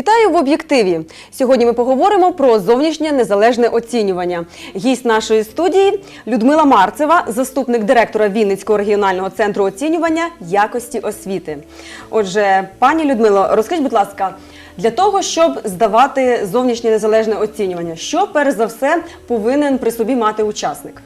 Вітаю в об'єктиві. Сьогодні ми поговоримо про зовнішнє незалежне оцінювання. Гість нашої студії Людмила Марцева, заступник директора Вінницького регіонального центру оцінювання якості освіти. Отже, пані Людмило, розкажіть, будь ласка, для того, щоб здавати зовнішнє незалежне оцінювання, що перш за все повинен при собі мати учасник?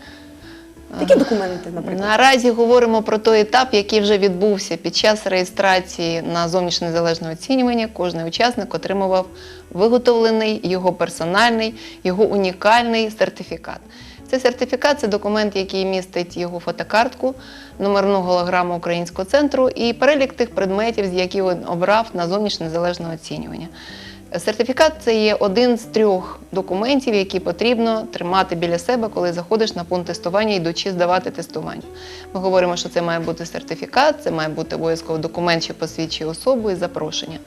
Які документи, наприклад? Наразі говоримо про той етап, який вже відбувся під час реєстрації на зовнішнє незалежне оцінювання. Кожний учасник отримував виготовлений його персональний, його унікальний сертифікат. Цей сертифікат це документ, який містить його фотокартку, номерну голограму українського центру і перелік тих предметів, з яких він обрав на зовнішнє незалежне оцінювання. Сертифікат це є один з трьох документів, які потрібно тримати біля себе, коли заходиш на пункт тестування, йдучи здавати тестування. Ми говоримо, що це має бути сертифікат, це має бути обов'язково документ, що посвідчує особу і запрошення.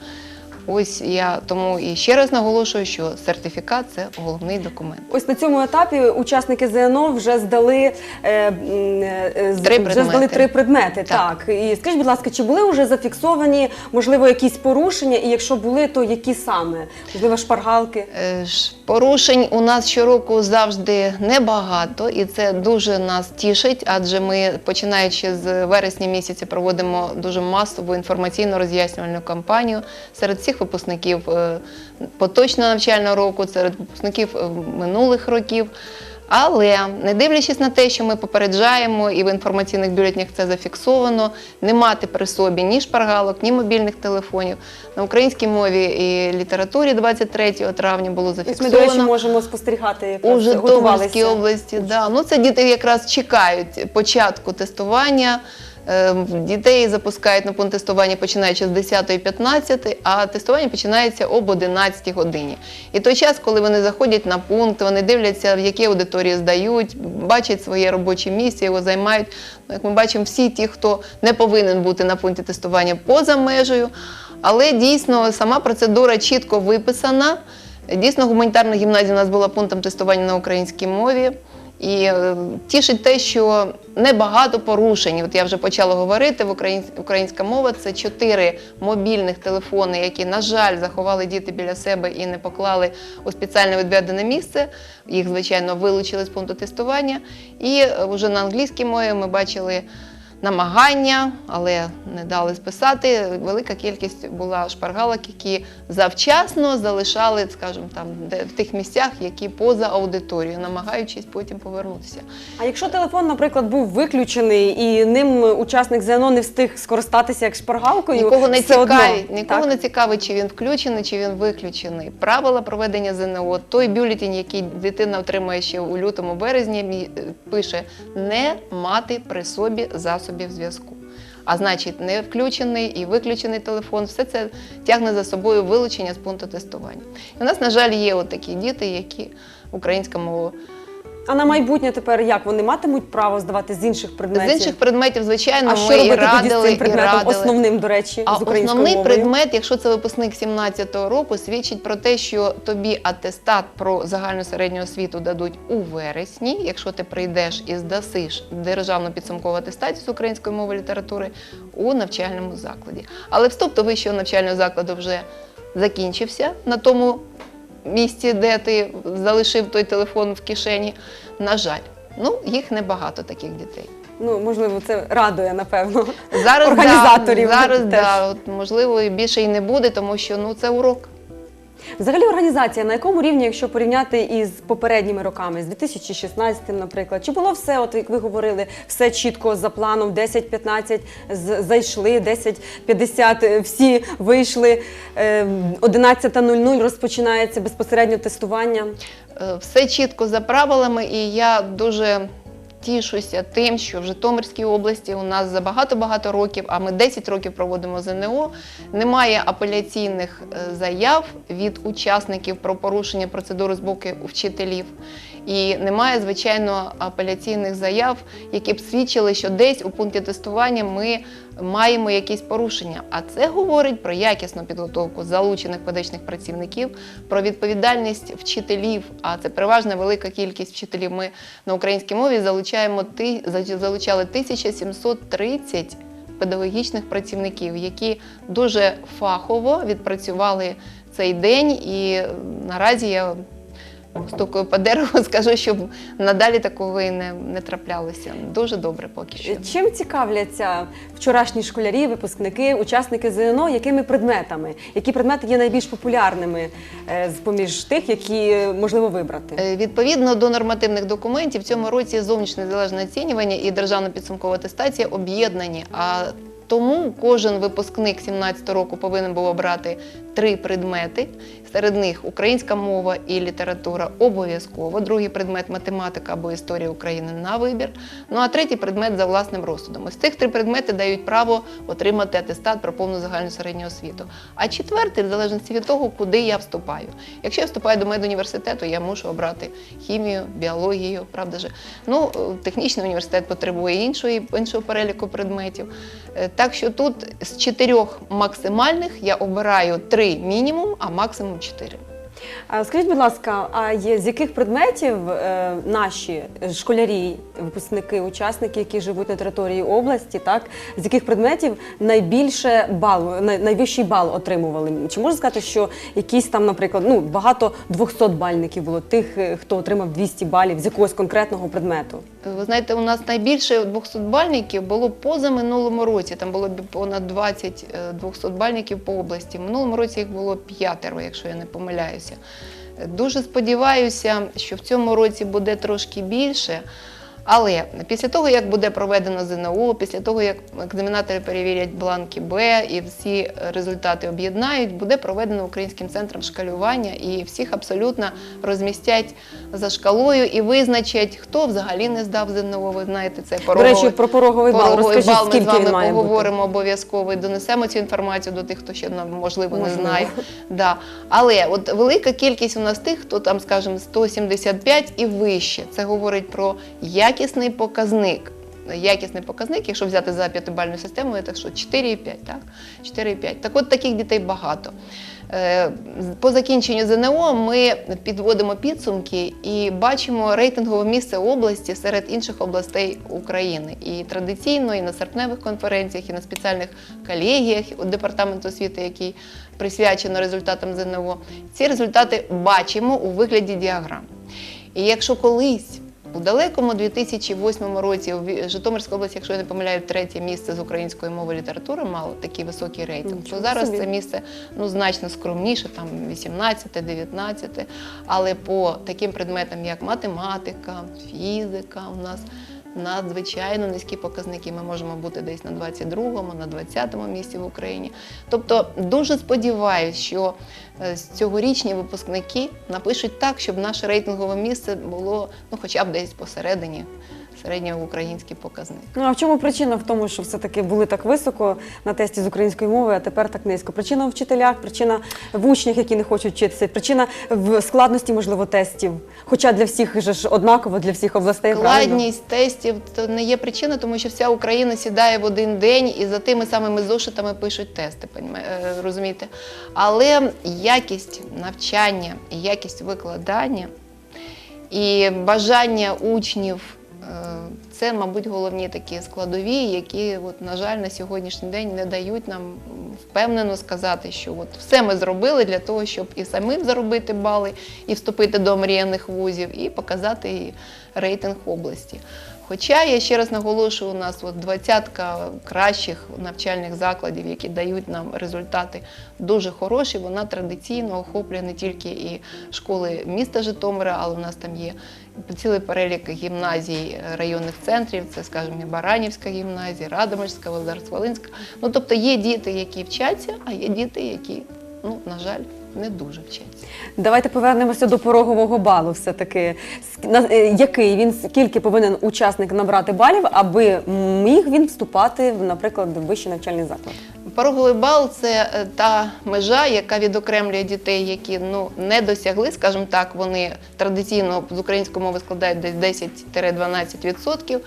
Ось я тому і ще раз наголошую, що сертифікат це головний документ. Ось на цьому етапі учасники ЗНО вже здали е, е, з- Три вже предмети. здали три предмети. Так. Так. і скажіть, будь ласка, чи були вже зафіксовані можливо якісь порушення? І якщо були, то які саме? Можливо, шпаргалки? Е, ж, Порушень у нас щороку завжди небагато, і це дуже нас тішить, адже ми, починаючи з вересня місяця, проводимо дуже масову інформаційно роз'яснювальну кампанію серед всіх випускників е, поточного навчального року, серед випускників е, минулих років. Але не дивлячись на те, що ми попереджаємо, і в інформаційних бюлетнях це зафіксовано, не мати при собі ні шпаргалок, ні мобільних телефонів. На українській мові і літературі 23 травня було Ось ми, зафіксовано. до речі, можемо спостерігати, якраз У Житомирській області, да. ну це діти якраз чекають початку тестування. Е, Дітей запускають на пункт тестування починаючи з 10.15, а тестування починається об 11 годині. І той час, коли вони заходять на пункт, вони дивляться, в які аудиторії здають, бачать своє робоче місце, його займають. Ну, як ми бачимо, всі ті, хто не повинен бути на пункті тестування поза межею. Але дійсно сама процедура чітко виписана. Дійсно, гуманітарна гімназія у нас була пунктом тестування на українській мові. І е, тішить те, що небагато порушень. От я вже почала говорити, в українська мова це чотири мобільних телефони, які, на жаль, заховали діти біля себе і не поклали у спеціально відведене місце. Їх, звичайно, вилучили з пункту тестування. І е, вже на англійській мові ми бачили намагання, але не дали списати. Велика кількість була шпаргалок, які завчасно залишали, скажімо, там де в тих місцях, які поза аудиторією, намагаючись потім повернутися. А якщо телефон, наприклад, був виключений і ним учасник ЗНО не встиг скористатися як шпаргалкою, Нікого не цікавить, нікого так? не цікавить, чи він включений, чи він виключений. Правила проведення ЗНО, той бюлетень, який дитина отримує ще у лютому березні, е, пише не мати при собі засобів зв'язку. А значить, не включений і виключений телефон, все це тягне за собою вилучення з пункту тестування. І у нас, на жаль, є от такі діти, які українська мова А на майбутнє тепер як вони матимуть право здавати з інших предметів? з інших предметів, звичайно, а що ми і робити тоді з радили, цим і радили. основним, до речі, А з українською основний мовою? предмет, якщо це випускник 17-го року, свідчить про те, що тобі атестат про загальну середню освіту дадуть у вересні. Якщо ти прийдеш і здасиш державну підсумкову атестацію з української мови і літератури у навчальному закладі. Але вступ до вищого навчального закладу вже закінчився на тому місці, де ти залишив той телефон в кишені. На жаль, ну їх небагато таких дітей. Ну можливо, це радує напевно. Зараз Організаторів да, зараз теж. да, от, можливо більше і не буде, тому що ну це урок. Взагалі організація на якому рівні, якщо порівняти із попередніми роками, з 2016, наприклад, чи було все, от як ви говорили, все чітко за планом, 10-15 з- зайшли, 10-50 е, всі вийшли, е, 11.00 розпочинається безпосередньо тестування. Е, Все чітко за правилами, і я дуже тішуся тим, що в Житомирській області у нас за багато-багато років, а ми 10 років проводимо ЗНО, немає апеляційних е, заяв від учасників про порушення процедури з боку вчителів. І немає, звичайно, апеляційних заяв, які б свідчили, що десь у пункті тестування ми маємо якісь порушення. А це говорить про якісну підготовку залучених педагогічних працівників, про відповідальність вчителів. А це переважна велика кількість вчителів. Ми на українській мові залучаємо залучали 1730 педагогічних працівників, які дуже фахово відпрацювали цей день, і наразі я стукаю по дереву, скажу, щоб надалі такого і не, не траплялося. Дуже добре поки що. Чим цікавляться вчорашні школярі, випускники, учасники ЗНО, якими предметами? Які предмети є найбільш популярними е, з поміж тих, які е, можливо вибрати? Е, Відповідно до нормативних документів, в цьому році зовнішнє незалежне оцінювання і державна підсумкова атестація об'єднані. А тому кожен випускник 17 року повинен був обрати три предмети. Серед них українська мова і література обов'язково, другий предмет математика або історія України на вибір. Ну а третій предмет за власним розсудом. Ось цих три предмети дають право отримати атестат про повну загальну середню освіту. А четвертий, в залежності від того, куди я вступаю. Якщо я вступаю до медуніверситету, я мушу обрати хімію, біологію, правда ж? Ну, е, технічний університет потребує іншого переліку предметів. Так що тут з чотирьох максимальних я обираю три мінімум, а максимум чотири. Скажіть, будь ласка, а з яких предметів е, наші школярі, випускники, учасники, які живуть на території області, так з яких предметів найбільше бал, найвищий бал отримували? Чи можна сказати, що якісь там, наприклад, ну багато 200 бальників було тих, е, хто отримав 200 балів з якогось конкретного предмету? Ви знаєте, у нас найбільше 200 бальників було поза минулому році. Там було понад 20 е, 200 бальників по області. В минулому році їх було п'ятеро, якщо я не помиляюся. Дуже сподіваюся, що в цьому році буде трошки більше. Але після того, як буде проведено ЗНО, після того, як екзаменатори перевірять бланки Б і всі результати об'єднають, буде проведено українським центром шкалювання і всіх абсолютно розмістять за шкалою і визначать, хто взагалі не здав ЗНО. Ви знаєте, це До речі, про пороговий бал пороговий розкажіть, бал. Ми з вами він має поговоримо обов'язково і донесемо цю інформацію до тих, хто ще можливо не Можливо. знає. Да. Але от велика кількість у нас тих, хто там, скажімо, 175 і вище. Це говорить про якісний показник. Якісний показник, якщо взяти за п'ятибальною системою, так що 4,5, так? 4,5. Так от таких дітей багато. Е, По закінченню ЗНО ми підводимо підсумки і бачимо рейтингове місце області серед інших областей України. І традиційно, і на серпневих конференціях, і на спеціальних колегіях у департаменту освіти, який присвячено результатам ЗНО, ці результати бачимо у вигляді діаграм. І якщо колись у далекому 2008 році в Житомирській області, якщо я не помиляю, третє місце з української мови літератури мало такий високий рейтинг. Нічого то зараз собі. це місце ну значно скромніше, там 18, 19. Але по таким предметам, як математика, фізика, у нас надзвичайно низькі показники. Ми можемо бути десь на 22-му, на 20-му місці в Україні. Тобто дуже сподіваюся, що е, цьогорічні випускники напишуть так, щоб наше рейтингове місце було ну, хоча б десь посередині середньоукраїнський показник. Ну а в чому причина в тому, що все-таки були так високо на тесті з української мови, а тепер так низько? Причина в вчителях, причина в учнях, які не хочуть вчитися, причина в складності, можливо, тестів. Хоча для всіх же ж однаково, для всіх областей правильно? Складність тестів то не є причина, тому що вся Україна сідає в один день і за тими самими зошитами пишуть тести, е, розумієте? Але якість навчання, якість викладання і бажання учнів. Е, Це, мабуть, головні такі складові, які, от, на жаль, на сьогоднішній день не дають нам впевнено сказати, що от все ми зробили для того, щоб і самим заробити бали, і вступити до мріяних вузів, і показати рейтинг області. Хоча я ще раз наголошую, у нас от двадцятка кращих навчальних закладів, які дають нам результати дуже хороші. Вона традиційно охоплює не тільки і школи міста Житомира, але у нас там є цілий перелік гімназій районних центрів. Це, скажімо, Баранівська гімназія, Радомирська, Володарськ-Волинська. Ну тобто є діти, які вчаться, а є діти, які, ну на жаль, не дуже вчаться. Давайте повернемося до порогового балу. Все таки який він скільки повинен учасник набрати балів, аби міг він вступати наприклад, в вищий навчальний заклад? Пороговий бал це е, та межа, яка відокремлює дітей, які ну не досягли, скажімо так, вони традиційно з української мови складають десь 10-12%.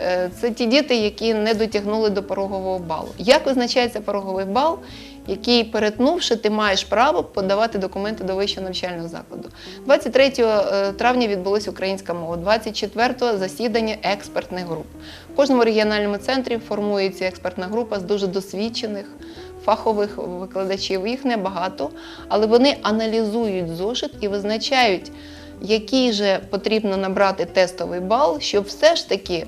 Е, Це ті діти, які не дотягнули до порогового балу. Як визначається пороговий бал? Який, перетнувши, ти маєш право подавати документи до вищого навчального закладу. 23 е, травня відбулася українська мова, 24-го засідання експертних груп. В кожному регіональному центрі формується експертна група з дуже досвідчених фахових викладачів, їх небагато, але вони аналізують зошит і визначають, який же потрібно набрати тестовий бал, щоб все ж таки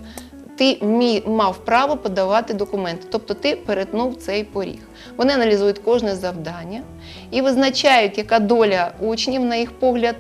ти мав право подавати документи, тобто ти перетнув цей поріг. Вони аналізують кожне завдання і визначають, яка доля учнів, на їх погляд,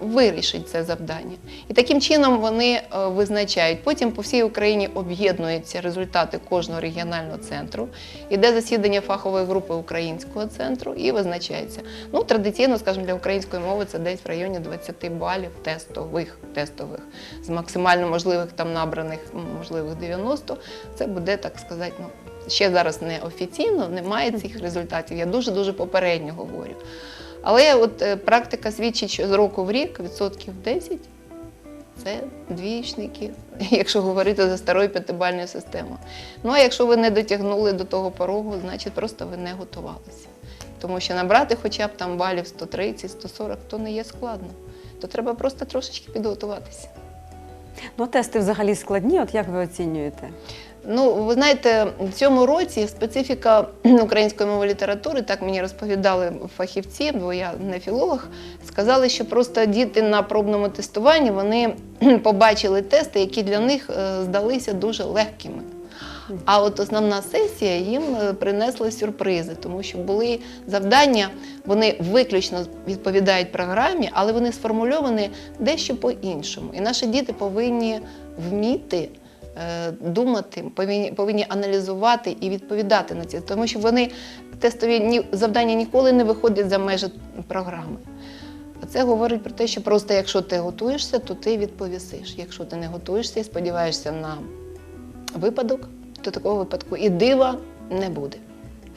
вирішить це завдання. І таким чином вони е, визначають. Потім по всій Україні об'єднуються результати кожного регіонального центру. Іде засідання фахової групи українського центру і визначається. Ну, традиційно, скажімо, для української мови це десь в районі 20 балів тестових, тестових з максимально можливих там набраних, можливих 90. Це буде, так сказати, ну. Ще зараз не офіційно, немає цих результатів. Я дуже дуже попередньо говорю. Але от е, практика свідчить, що з року в рік відсотків 10 це двічники, якщо говорити за старою п'ятибальною системою. Ну а якщо ви не дотягнули до того порогу, значить просто ви не готувалися. Тому що набрати хоча б там балів 130, 140, то не є складно. То треба просто трошечки підготуватися. Ну, тести взагалі складні, от як ви оцінюєте? Ну, ви знаєте, в цьому році специфіка української мови літератури, так мені розповідали фахівці, бо я не філолог, сказали, що просто діти на пробному тестуванні вони побачили тести, які для них е, здалися дуже легкими. А от основна сесія їм е, принесла сюрпризи, тому що були завдання, вони виключно відповідають програмі, але вони сформульовані дещо по-іншому. І наші діти повинні вміти думати, повинні, повинні аналізувати і відповідати на ці, тому що вони тестові ні- завдання ніколи не виходять за межі програми. Це говорить про те, що просто якщо ти готуєшся, то ти відповісиш. Якщо ти не готуєшся і сподіваєшся на випадок, то такого випадку і дива не буде.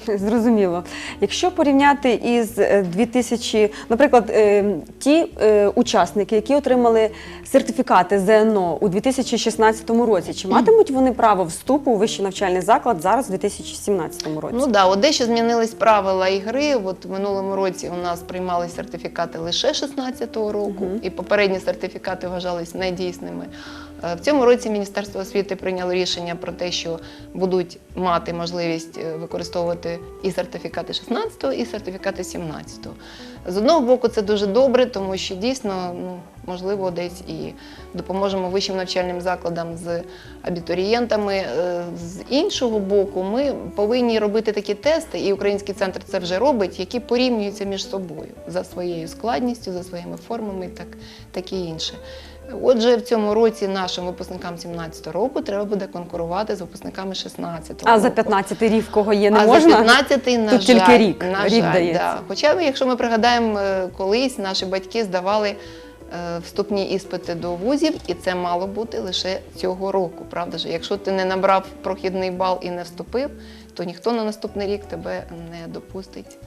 Зрозуміло. Якщо порівняти із е, 2000, наприклад, е, ті е, учасники, які отримали сертифікати ЗНО у 2016 році, чи матимуть вони право вступу у вищий навчальний заклад зараз у 2017 році? Ну да, от дещо змінились правила ігри. От в минулому році у нас приймали сертифікати лише 16-го року, Мгм. і попередні сертифікати вважались недійсними. Е, В цьому році Міністерство освіти прийняло рішення про те, що будуть мати можливість е, використовувати і сертифікати 16-го, і сертифікати 17-го. З одного боку, це дуже добре, тому що дійсно, ну, можливо, десь і допоможемо вищим навчальним закладам з абітурієнтами. Е, З іншого боку, ми повинні робити такі тести, і український центр це вже робить, які порівнюються між собою за своєю складністю, за своїми формами і так, таке інше. Отже, в цьому році нашим випускникам 17 року треба буде конкурувати з випускниками 16 року. а за 15 рік в кого є, не а можна? за 15 на Тут жаль, тільки рік. На Рік жаль, дається. Да. Хоча, якщо ми пригадаємо, е, колись наші батьки здавали е, вступні іспити до вузів, і це мало бути лише цього року. Правда ж? Якщо ти не набрав прохідний бал і не вступив, то ніхто на наступний рік тебе не допустить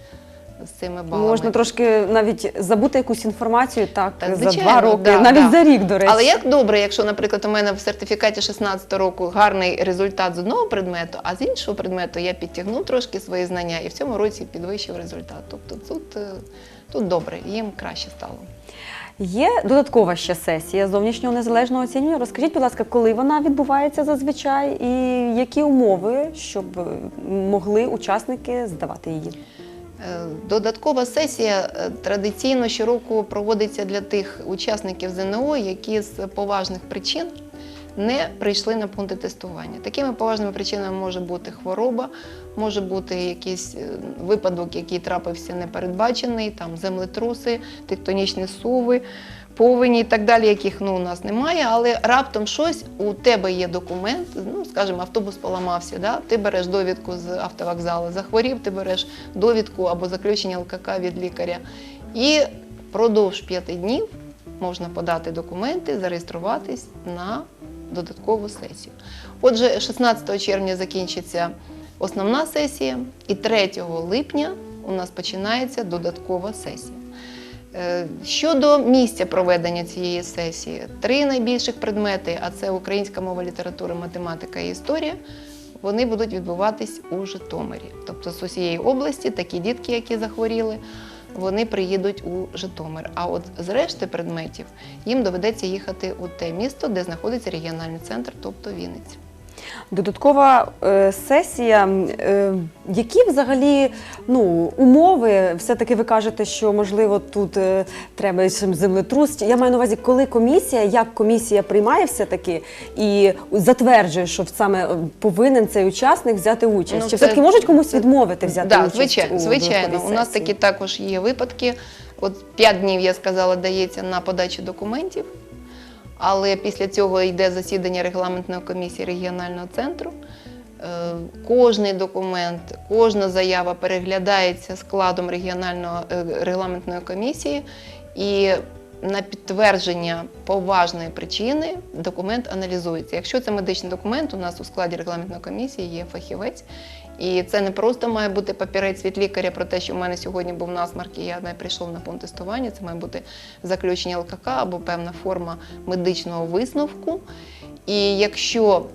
з цими балами. Можна трошки навіть забути якусь інформацію так, Так, за звичайно, два роки, да, навіть да. за рік, до речі. Але як добре, якщо, наприклад, у мене в сертифікаті 16 року гарний результат з одного предмету, а з іншого предмету я підтягнув трошки свої знання і в цьому році підвищив результат. Тобто тут, е, тут добре, їм краще стало. Є додаткова ще сесія зовнішнього незалежного оцінювання. Розкажіть, будь ласка, коли вона відбувається зазвичай і які умови, щоб могли учасники здавати її? Е, Додаткова сесія е, традиційно щороку проводиться для тих учасників ЗНО, які з поважних причин не прийшли на пункти тестування. Такими поважними причинами може бути хвороба, може бути якийсь е, випадок, який трапився непередбачений, там землетруси, тектонічні суви. Повені і так далі, яких ну, у нас немає, але раптом щось у тебе є документ, ну скажімо, автобус поламався, да? ти береш довідку з автовокзалу, захворів, ти береш довідку або заключення ЛКК від лікаря. І впродовж п'яти днів можна подати документи, зареєструватись на додаткову сесію. Отже, 16 червня закінчиться основна сесія, і 3 липня у нас починається додаткова сесія. Е, Щодо місця проведення цієї сесії, три найбільших предмети, а це українська мова, література, математика і історія, вони будуть відбуватись у Житомирі. Тобто з усієї області такі дітки, які захворіли, вони приїдуть у Житомир. А от з решти предметів їм доведеться їхати у те місто, де знаходиться регіональний центр, тобто Вінниця. Додаткова е, сесія. Е, які взагалі ну, умови? Все-таки ви кажете, що можливо тут е, треба землетрус. Я маю на увазі, коли комісія, як комісія приймає все-таки і затверджує, що саме е, повинен цей учасник взяти участь. Ну, Чи все-таки можуть комусь відмовити взяти да, участь? звичайно, у звичайно. У нас такі також є випадки. От 5 днів, я сказала, дається на подачу документів, але після цього йде засідання регламентної комісії регіонального центру. Е, Кожний документ, кожна заява переглядається складом регіональної регламентної комісії, і на підтвердження поважної причини документ аналізується. Якщо це медичний документ, у нас у складі регламентної комісії є фахівець, і це не просто має бути папірець від лікаря про те, що в мене сьогодні був насмарк, і я не прийшов на пункт тестування. Це має бути заключення ЛКК або певна форма медичного висновку. І якщо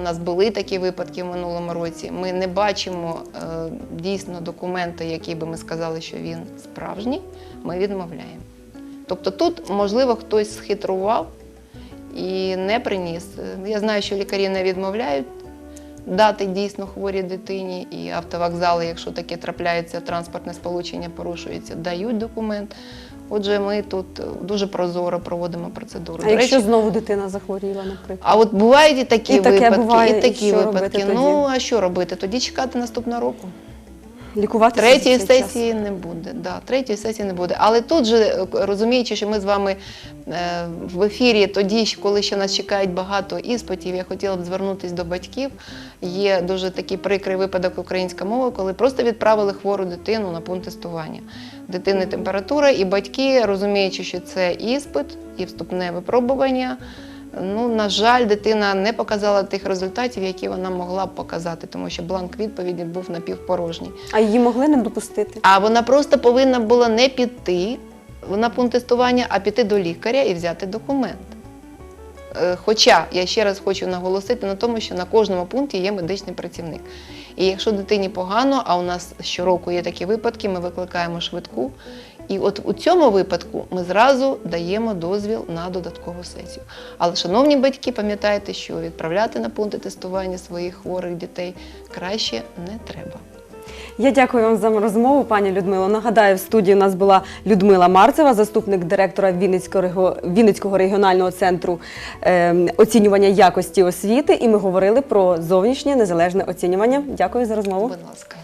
у нас були такі випадки в минулому році, ми не бачимо е, дійсно документа, який би ми сказали, що він справжній, ми відмовляємо. Тобто тут, можливо, хтось схитрував і не приніс. Я знаю, що лікарі не відмовляють дати дійсно хворій дитині, і автовокзали, якщо таке трапляється, транспортне сполучення порушується, дають документ. Отже, ми тут е, дуже прозоро проводимо процедуру. А До якщо речі, знову дитина захворіла, наприклад? а от бувають і такі І випадки, буває, і і такі що випадки. ну а що робити? Тоді чекати наступного року. Лікувати Третьої цей час? сесії не буде. Да, третьої сесії не буде. Але тут же, е, розуміючи, що ми з вами е, в ефірі, тоді, коли ще нас чекають багато іспитів, я хотіла б звернутися до батьків. Є дуже такий прикрий випадок української мови, коли просто відправили хвору дитину на пункт тестування. Дитини температура, і батьки, розуміючи, що це іспит і вступне випробування. Ну, на жаль, дитина не показала тих результатів, які вона могла б показати, тому що бланк відповіді був напівпорожній. А її могли не допустити? А вона просто повинна була не піти на пункт тестування, а піти до лікаря і взяти документ. Е, Хоча я ще раз хочу наголосити на тому, що на кожному пункті є медичний працівник. І якщо дитині погано, а у нас щороку є такі випадки, ми викликаємо швидку. І от у цьому випадку ми зразу даємо дозвіл на додаткову сесію. Але, шановні батьки, пам'ятайте, що відправляти на пункти тестування своїх хворих дітей краще не треба. Я дякую вам за розмову, пані Людмило. Нагадаю, в студії у нас була Людмила Марцева, заступник директора Вінницького, Вінницького регіонального центру е, оцінювання якості освіти. І ми говорили про зовнішнє незалежне оцінювання. Дякую за розмову. Будь ласка.